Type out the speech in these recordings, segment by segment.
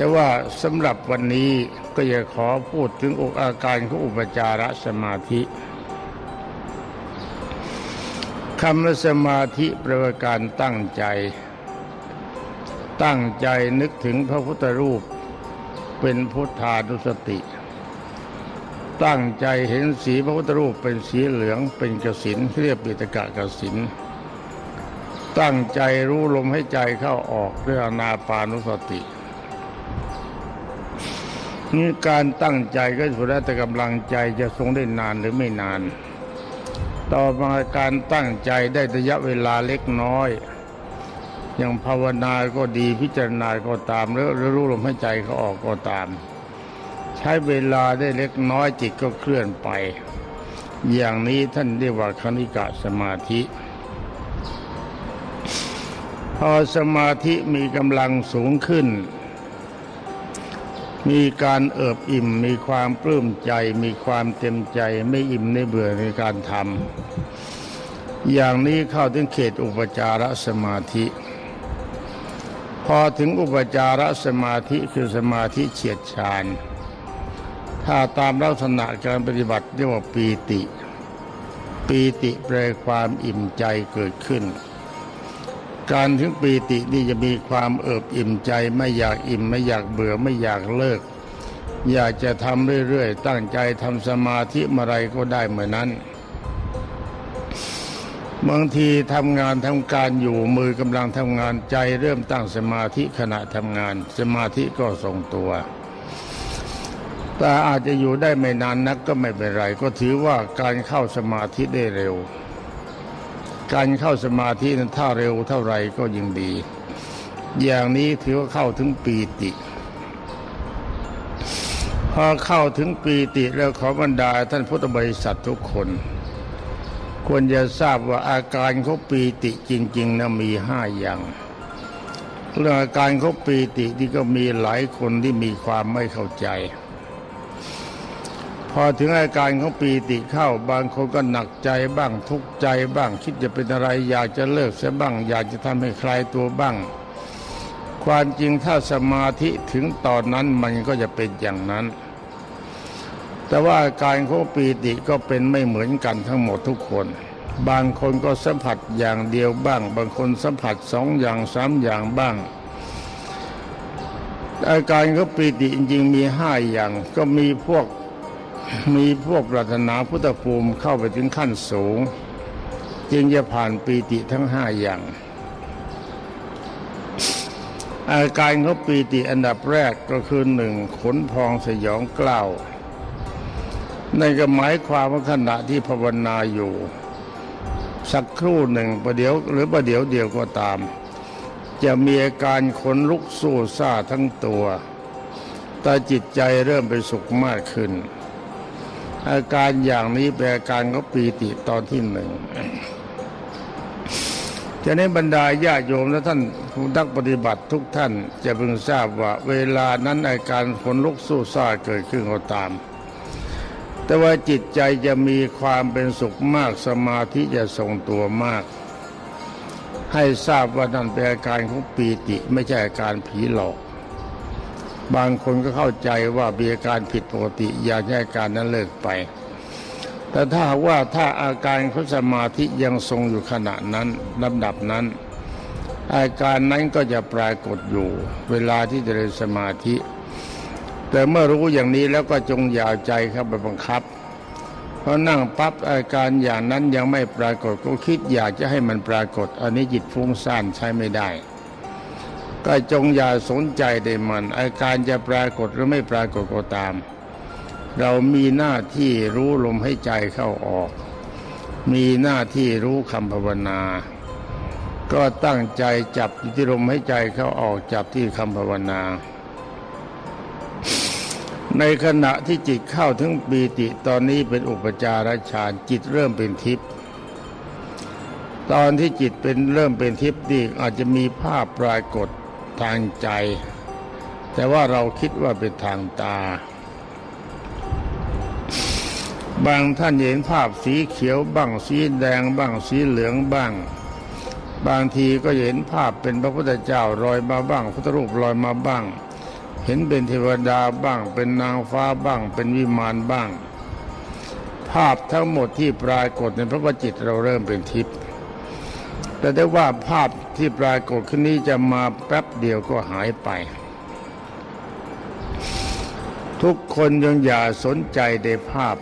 แต่ว่าสำหรับวันนี้ก็อยากขอพูดถึงอกอาการของอุปจารสมาธิคำว่าสมาธิแปลว่าการตั้งใจ ตั้งใจนึกถึงพระพุทธรูปเป็นพุทธานุสติ ตั้งใจเห็นสีพระพุทธรูปเป็นสีเหลืองเป็นกสินเรียกปิตกะกสินตั้งใจรู้ลมให้ใจเข้าออกด้วยอนาปานุสติ นี่การตั้งใจก็สุดแล้วแต่กำลังใจจะทรงได้นานหรือไม่นาน ต่อมาการตั้งใจได้ระยะเวลาเล็กน้อย อย่างภาวนาก็ดีพิจารณาก็ตามแล้วรู้ลมให้ใจเขาออกก็ตาม ใช้เวลาได้เล็กน้อยจิตก็เคลื่อนไป อย่างนี้ท่านเรียกว่าคณิกะสมาธิพอสมาธิมีกำลังสูงขึ้น มีการเอิบอิ่ม มีความปลื้มใจ มีความเต็มใจไม่อิ่มไม่เบื่อในการทำอย่างนี้เข้าถึงเขตอุปจารสมาธิ พอถึงอุปจารสมาธิคือสมาธิเฉียดชานถ้าตามลักษณะการปฏิบัติเรียกว่าปีติ ปีติแปลความอิ่มใจเกิดขึ้น การถึงปีตินี่จะมีความเอิบอิ่มใจ ไม่อยากอิ่มไม่อยากเบื่อไม่อยากเลิก อยากจะทำเรื่อยๆตั้งใจทำสมาธิเมื่อไรก็ได้เหมือนนั้นบางทีทำงานทำการอยู่มือกำลังทำงานใจเริ่มตั้งสมาธิขณะทำงาน สมาธิก็ทรงตัวแต่อาจจะอยู่ได้ไม่นานนักก็ไม่เป็นไร ก็ถือว่าการเข้าสมาธิได้เร็ว การเข้าสมาธินั้นถ้าเร็วเท่าไรก็ยิ่งดี อย่างนี้ถือว่าเข้าถึงปีติพอเข้าถึงปีติแล้วขอบรรดาท่านพุทธบริษัททุกคน ควรจะทราบว่าอาการเของปีติจริง ๆนะมีห้าอย่างเรื่องอาการเของปีติที่ก็มีหลายคนที่มีความไม่เข้าใจ อถึงอาการของปีติเข้า บางคนก็หนักใจบ้างทุกข์ใจบ้าง คิดจะเป็นอะไรอยากจะเลิกเสียบ้าง อยากจะทำให้คลายตัวบ้าง ความจริงถ้าสมาธิถึงตอนนั้นมันก็จะเป็นอย่างนั้น แต่ว่าอาการของปีติก็เป็นไม่เหมือนกันทั้งหมดทุกคน บางคนก็สัมผัสอย่างเดียวบ้าง บางคนสัมผัสสองอย่างสามอย่างบ้างอาการของปีติจริงๆมีห้าอย่าง ก็มีพวก มีพวกปรารถนาพุทธภูมิเข้าไปถึงขั้นสูง จึงจะผ่านปีติทั้งห้าอย่าง อาการของปีติอันดับแรกก็คือหนึ่งขนพองสยองกล้าวนั่นก็หมายความว่าขณะที่ภาวนาอยู่ สักครู่หนึ่งประเดี๋ยวหรือประเดี๋ยวเดียวก็ตาม จะมีอาการขนลุกสู้ซ่าทั้งตัวแต่จิตใจเริ่มไปสุขมากขึ้น อาการอย่างนี้เป็นอาการของปีติตอนที่หนึ่งจะในบรรดาญาโยมและท่านผู้นักปฏิบัติทุกท่านจะพึงทราบว่าเวลานั้นอาการขนลุกสู้ซ่าเกิดขึ้นก็ตาม แต่ว่าจิตใจจะมีความเป็นสุขมากสมาธิจะทรงตัวมาก ให้ทราบว่านั่นเป็นอาการของปีติไม่ใช่อาการผีหลอก บางคนก็เข้าใจว่ามีอาการผิดปกติอยากให้อาการนั้นเลิกไป แต่ถ้าว่าถ้าอาการเของสมาธิยังทรงอยู่ขณะนั้นลำดับนั้น อาการนั้นก็จะปรากฏอยู่ เวลาที่จะเริญสมาธิ แต่เมื่อรู้อย่างนี้แล้วก็จงอย่าใจเข้าไปบังคับเพราะนั่งปั๊บอาการอย่างนั้นยังไม่ปรากฏก็คิดอยากจะให้มันปรากฏ อันนี้จิตฟุ้งซ่านใช้ไม่ได้ ก็จงอย่าสนใจในมัน อาการจะปรากฏหรือไม่ปรากฏก็ตาม เรามีหน้าที่รู้ลมให้ใจเข้าออก มีหน้าที่รู้คำภาวนา ก็ตั้งใจจับที่ลมให้ใจเข้าออกจับที่คำภาวนา ในขณะที่จิตเข้าถึงปีติตอนนี้เป็นอุปจารฌานจิตเริ่มเป็นทิพย์ตอนที่จิตเป็นเริ่มเป็นทิพย์นี่อาจจะมีภาพปรากฏ ทางใจ แต่ว่าเราคิดว่าเป็นทางตา บางท่านเห็นภาพสีเขียวบ้างสีแดงบ้างสีเหลืองบ้าง บางทีก็เห็นภาพเป็นพระพุทธเจ้าลอยมาบ้างพุทธรูปลอยมาบ้าง เห็นเป็นเทวดาบ้าง เป็นนางฟ้าบ้าง เป็นวิมานบ้าง ภาพทั้งหมดที่ปรากฏในพระวจิตเราเริ่มเป็นทิพย์ แต่ได้ว่าภาพที่ปรากฏขึ้นนี้จะมาแป๊บเดียวก็หายไป ทุกคนยังอย่าสนใจในภาพ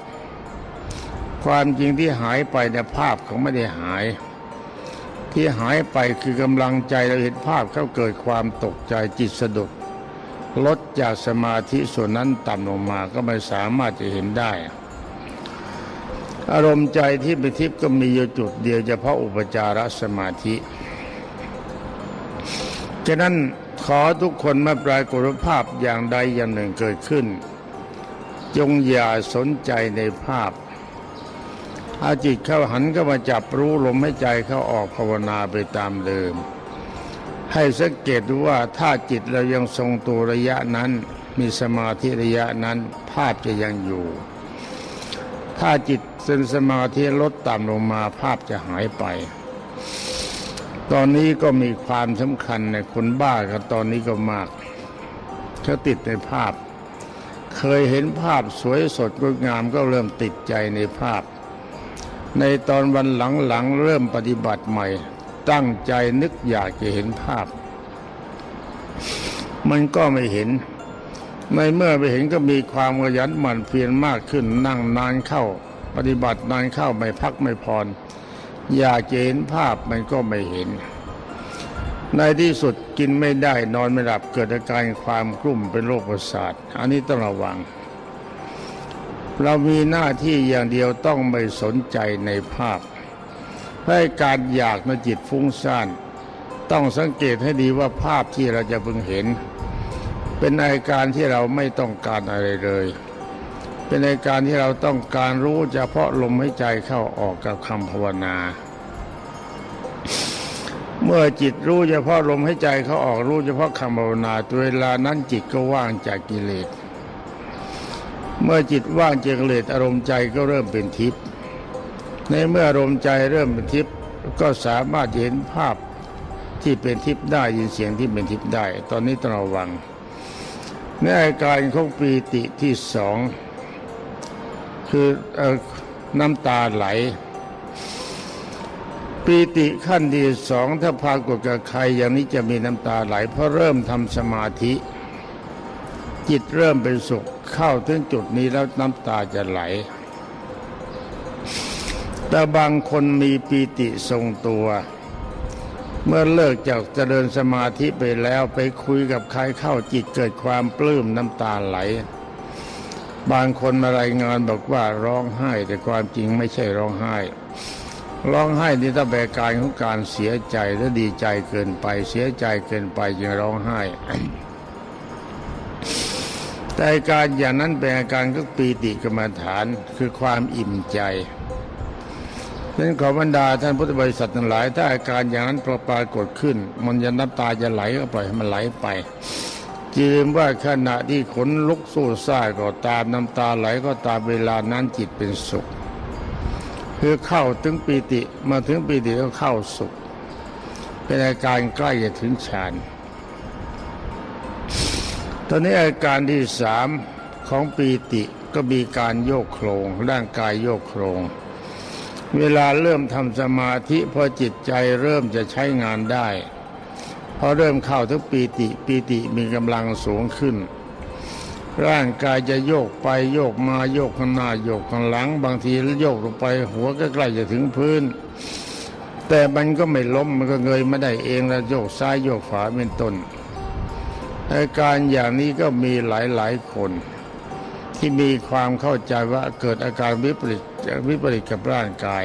ความจริงที่หายไปในภาพเขาไม่ได้หาย ที่หายไปคือกำลังใจเราเห็นภาพเขาเกิดความตกใจจิตสะดุดลดจากสมาธิส่วนนั้นต่ำลงมาก็ไม่สามารถจะเห็นได้ อารมณ์ใจที่เป็นทิพย์ก็มีอยู่จุดเดียวเฉพาะอุปจารสมาธิฉะนั้นขอทุกคนมาปรากฏภาพอย่างใดอย่างหนึ่งเกิดขึ้น จงอย่าสนใจในภาพ อาจิตเข้าหันก็มาจับรู้ลมให้ใจเข้าออกภาวนาไปตามเดิม ให้สังเกตดูว่าถ้าจิตเรายังทรงตัวระยะนั้น มีสมาธิระยะนั้นภาพจะยังอยู่ ถ้าจิตเส้นสมาธิลดต่ำลงมาภาพจะหายไป ตอนนี้ก็มีความสำคัญในคนบ้ากันตอนนี้ก็มากเขาติดในภาพ เคยเห็นภาพสวยสดงดงามก็เริ่มติดใจในภาพ ในตอนวันหลังๆเริ่มปฏิบัติใหม่ ตั้งใจนึกอยากจะเห็นภาพ มันก็ไม่เห็น ในเมื่อไปเห็นก็มีความขยันหมั่นเพียรมากขึ้นนั่งนานเข้า ปฏิบัตินานเข้าไม่พักไม่พรอยากจะเห็นภาพมันก็ไม่เห็น ในที่สุดกินไม่ได้นอนไม่หลับเกิดอาการความกลุ่มเป็นโรคประสาท อันนี้ต้องระวัง เรามีหน้าที่อย่างเดียวต้องไม่สนใจในภาพให้การอยากในจิตฟุ้งซ่าน ต้องสังเกตให้ดีว่าภาพที่เราจะพึงเห็น เป็นอาการที่เราไม่ต้องการอะไรเลย เป็นอาการที่เราต้องการรู้เฉพาะลมหายใจเข้าออกกับคำภาวนา เมื่อจิตรู้เฉพาะลมหายใจเข้าออกรู้เฉพาะคำภาวนาตัวเวลานั้นจิตก็ว่างจากกิเลส เมื่อจิตว่างจากกิเลสอารมณ์ใจก็เริ่มเป็นทิพย์ ในเมื่ออารมณ์ใจเริ่มเป็นทิพย์ก็สามารถเห็นภาพที่เป็นทิพย์ได้ยินเสียงที่เป็นทิพย์ได้ ตอนนี้ต้องระวัง ในอาการของปีติที่สอง คืออน้ำตาไหล ปีติขั้นที่สองถ้าพากฏกับใครอย่างนี้จะมีน้ำตาไหล เพราะเริ่มทำสมาธิ จิตเริ่มเป็นสุขเข้าถึงจุดนี้แล้วน้ำตาจะไหล แต่บางคนมีปีติทรงตัว เมื่อเลิกจากเจริญสมาธิไปแล้วไปคุยกับใครเข้าจิตเกิดความปลื้มน้ำตาไหล บางคนมารายงานบอกว่าร้องไห้ แต่ความจริงไม่ใช่ร้องไห้ ร้องไห้นี่ถ้าแบกการของการเสียใจและดีใจเกินไปเสียใจเกินไปจึงร้องไห้ แต่อาการอย่างนั้นเป็นอาการก็ปีติกรรมฐานคือความอิ่มใจ ฉะนั้นขอบรรดาท่านพุทธบริษัททั้งหลาย ถ้าอาการอย่างนั้นปรากฏขึ้น มันจะน้ำตาจะไหลก็ปล่อยให้มันไหลไปจืมว่าขณะที่ขนลุกสู้ซ่าก็ตามน้ำตาไหลก็ตามเวลานั้นจิตเป็นสุข คือเข้าถึงปีติมาถึงปีติก็เข้าสุข เป็นอาการใกล้จะถึงฌานตอนนี้อาการที่สามของปีติก็มีการโยกโครงร่างกายโยกโครง เวลาเริ่มทำสมาธิพอจิตใจเริ่มจะใช้งานได้พอเริ่มเข้าถึงปีติปีติมีกำลังสูงขึ้น ร่างกายจะโยกไปโยกมาโยกข้างหน้าโยกข้างหลัง บางทีโยกลงไปหัวก็ใกล้จะถึงพื้น แต่มันก็ไม่ล้มมันก็เงยไม่ได้เองแล้วโยกซ้ายโยกขวาเป็นต้นอาการอย่างนี้ก็มีหลายๆคน ที่มีความเข้าใจว่าเกิดอาการวิปริต วิปริตกับร่างกาย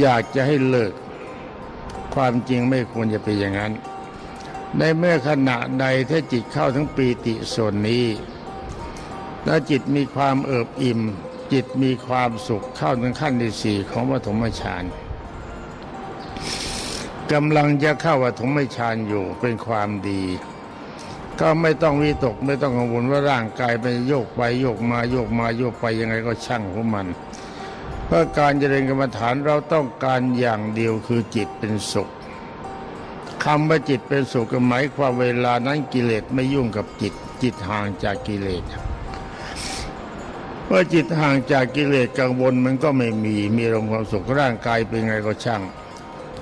อยากจะให้เลิก ความจริงไม่ควรจะเป็นอย่างนั้น ในเมื่อขณะใดถ้าจิตเข้าถึงปีติส่วนนี้ แล้วจิตมีความเอิบอิ่ม จิตมีความสุขเข้าถึงขั้นที่สี่ของปฐมฌานกำลังจะเข้าปฐมฌานอยู่เป็นความดีก็ไม่ต้องวิตกไม่ต้องกังวลว่าร่างกายไปโยกไปโยกมาโยกมาโยกไปยังไงก็ช่างของมัน ราะการเจริญกรรมฐานเราต้องการอย่างเดียวคือจิตเป็นสุขคำว่าจิตเป็นสุขหมายความเวลานั้นกิเลสไม่ยุ่งกับจิต จิตห่างจากกิเลสเมื่อจิตห่างจากกิเลสกังวลมันก็ไม่มีมีลมความสุขร่างกายเป็นไงก็ช่าง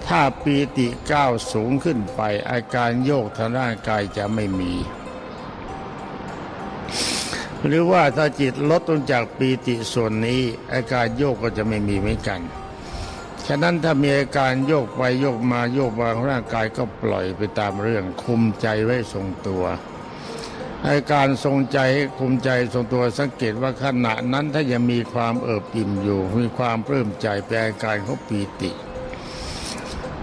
ถ้าปีติก้าวสูงขึ้นไปอาการโยกทางร่างกายจะไม่มี หรือว่าถ้าจิตลดลงจากปีติส่วนนี้ อาการโยกก็จะไม่มีเหมือนกัน ฉะนั้นถ้ามีอาการโยกไปโยกมาโยกมาของร่างกายก็ปล่อยไปตามเรื่องคุมใจไว้ทรงตัวอาการทรงใจคุมใจทรงตัวสังเกตว่าขณะนั้นถ้ายังมีความเอิบอิ่มอยู่ มีความปลื้มใจแปลอาการเขาปีติ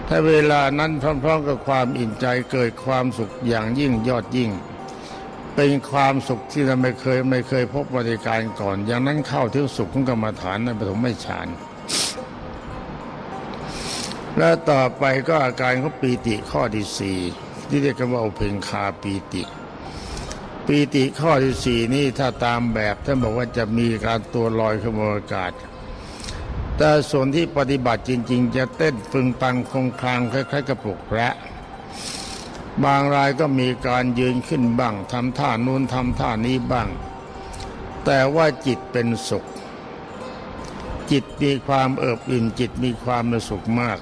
ถ้าเวลานั้นพร้อมๆกับความอิ่มใจเกิดความสุขอย่างยิ่งยอดยิ่ง เป็นความสุขที่เราไม่เคยไม่เคยพบบริการก่อน อย่างนั้นเข้าถึงสุขของกรรมฐานในปฐมฌานและต่อไปก็อาการของปีติข้อที่สี่ที่เรียกกันว่าอุเพงคาปีติปีติข้อที่สี่นี่ถ้าตามแบบท่านบอกว่าจะมีการตัวลอยขึ้นบนอากาศ แต่ส่วนที่ปฏิบัติจริง ๆ จะเต้นฟึงปังคงคลางคล้ายๆกระปลุกพระ บางรายก็มีการยืนขึ้นบ้างทำท่านู้นทำท่านี้บ้าง แต่ว่าจิตเป็นสุข จิตมีความเอิบอิ่มจิตมีความสุขมาก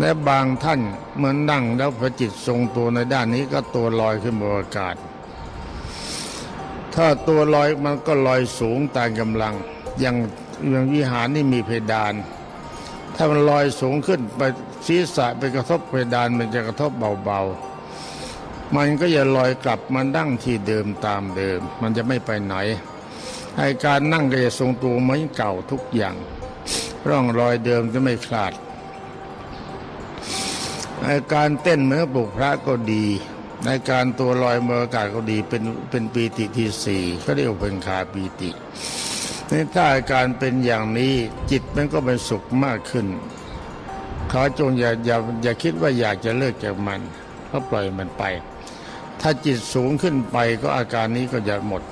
และบางท่านเหมือนนั่งแล้วพระจิตทรงตัวในด้านนี้ก็ตัวลอยขึ้นบนอากาศ ถ้าตัวลอยมันก็ลอยสูงตามกำลังอย่างอย่างวิหารนี่มีเพดาน ถ้ามันลอยสูงขึ้นไป ศีรษะไปกระทบเพดานมันจะกระทบเบาๆ มันก็จะลอยกลับมานั่งที่เดิมตามเดิม มันจะไม่ไปไหนไอการนั่งก็จะทรงตัวเหมือนเก่าทุกอย่าง ร่องรอยเดิมจะไม่คลาดไอการเต้นเหมือนปลุกพระก็ดีในการตัวลอยเมืออากาศก็ดีเป็นเป็นปีติที่สี่ก็เรียกเป็นคาปีตินี่ถ้าอาการเป็นอย่างนี้จิตมันก็เป็นสุขมากขึ้น ขอจงอย่าอย่าอย่าคิดว่าอยากจะเลิกจากมันก็ปล่อยมันไป ถ้าจิตสูงขึ้นไปก็อาการนี้ก็จะหมด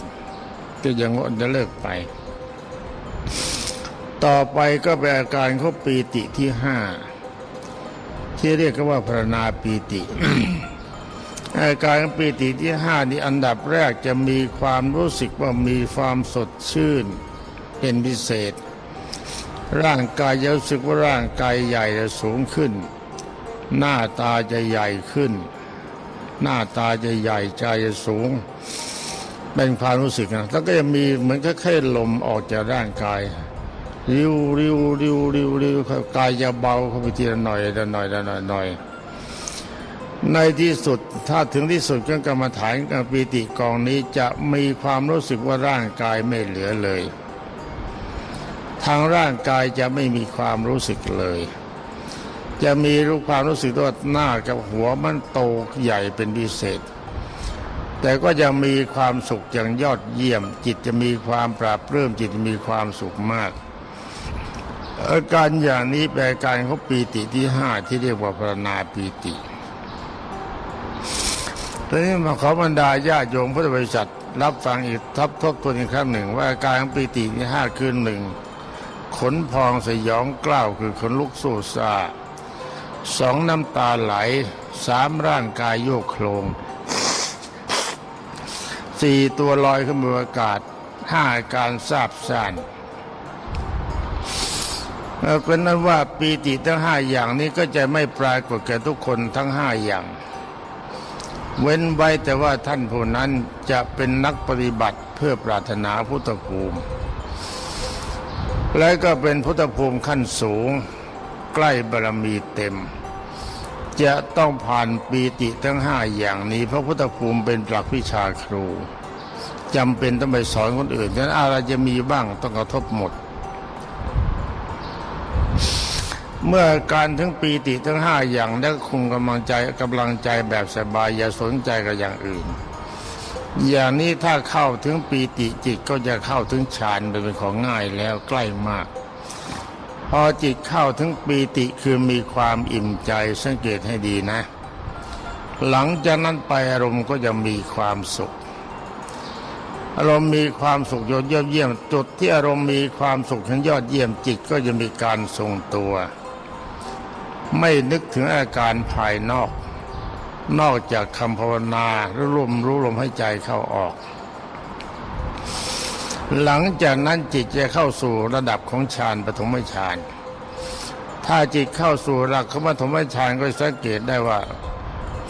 ก็ยังจะเลิกไป ต่อไปก็เป็นอาการเขาปีติที่ห้าที่เรียกกันว่าพรณาปีติ อาการปีติที่ห้านี้อันดับแรกจะมีความรู้สึกว่ามีความสดชื่นเป็นพิเศษ ร่างกายจะรู้สึกว่าร่างกายใหญ่จะสูงขึ้น หน้าตาจะใหญ่ขึ้น หน้าตาจะใหญ่ใจจะสูง เป็นความรู้สึกนะแล้วก็จะมีเหมือนกับแค่ลมออกจากร่างกายริ้วริ้วริ้วริ้วริ้วกายจะเบาเข้าไปทีละหน่อยละหน่อยละหน่อยหน่อยในที่สุดถ้าถึงที่สุดก็กรรมฐานกับปีติกองนี้จะมีความรู้สึกว่าร่างกายไม่เหลือเลย ทางร่างกายจะไม่มีความรู้สึกเลย จะมีรู้ความรู้สึกว่าหน้ากับหัวมันโตใหญ่เป็นพิเศษ แต่ก็จะมีความสุขอย่างยอดเยี่ยม จิตจะมีความปราบเรื่มจิตจะมีความสุขมากอาการอย่างนี้แปลการเขาปีติที่ห้าที่เรียกว่าพรณาปีติทีนี้มาขอบรรดาญาโยมพุทธบริษัท รับฟังอีกทับทบทวนอีกครั้งหนึ่ง ว่าอาการของปีติที่ห้าคือหนึ่ง ขนพองสยองกล้าวคือขนลุกสู้ซาสองน้ำตาไหลสามร่างกายโยกโคลงสี่ตัวลอยขึ้นบนอากาศห้าการทราบซ่านเอ่อเป็นนั้นว่าปีติทั้งห้าอย่างนี้ก็จะไม่ปรากฏแก่ทุกคนทั้งห้าอย่าง เว้นไว้แต่ว่าท่านผู้นั้นจะเป็นนักปฏิบัติเพื่อปรารถนาพุทธภูมิ และก็เป็นพุทธภูมิขั้นสูง ใกล้บารมีเต็ม จะต้องผ่านปีติทั้งห้าอย่างนี้ เพราะพุทธภูมิเป็นหลักวิชาครูจำเป็นต้องไปสอนคนอื่นฉะนั้นอะไรจะมีบ้างต้องกระทบหมด เมื่อการทั้งปีติทั้งห้าอย่างได้คุมกำลังใจกำลังใจแบบสบายอย่าสนใจกับอย่างอื่น อย่างนี้ถ้าเข้าถึงปีติจิตก็จะเข้าถึงฌานเป็นของง่ายแล้วใกล้มาก พอจิตเข้าถึงปีติคือมีความอิ่มใจสังเกตให้ดีนะ หลังจากนั้นไปอารมณ์ก็จะมีความสุข อารมณ์มีความสุขยอดเยี่ยมจุดที่อารมณ์มีความสุขทั้งยอดเยี่ยมจิตก็จะมีการทรงตัว ไม่นึกถึงอาการภายนอก นอกจากคำภาวนาหรือลมรู้ลมให้ใจเข้าออก หลังจากนั้นจิตจะเข้าสู่ระดับของฌานปฐมฌานถ้าจิตเข้าสู่ระดับของปฐมฌานก็สังเกตได้ว่า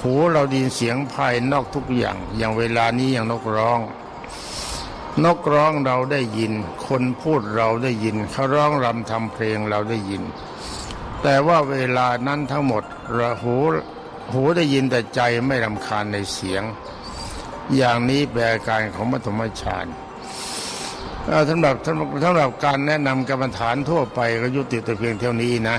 หูเราดยินเสียงภายนอกทุกอย่าง อย่างเวลานี้อย่างนกร้อง นกร้องเราได้ยิน คนพูดเราได้ยินเขาร้องรำทำเพลงเราได้ยิน แต่ว่าเวลานั้นทั้งหมดราหู หูได้ยินแต่ใจไม่รำคาญในเสียง อย่างนี้แปลการของปฐมฌานสำหรับสำหรับการแนะนำกรรมฐานทั่วไปก็ยุติแต่เพียงเท่านี้นะ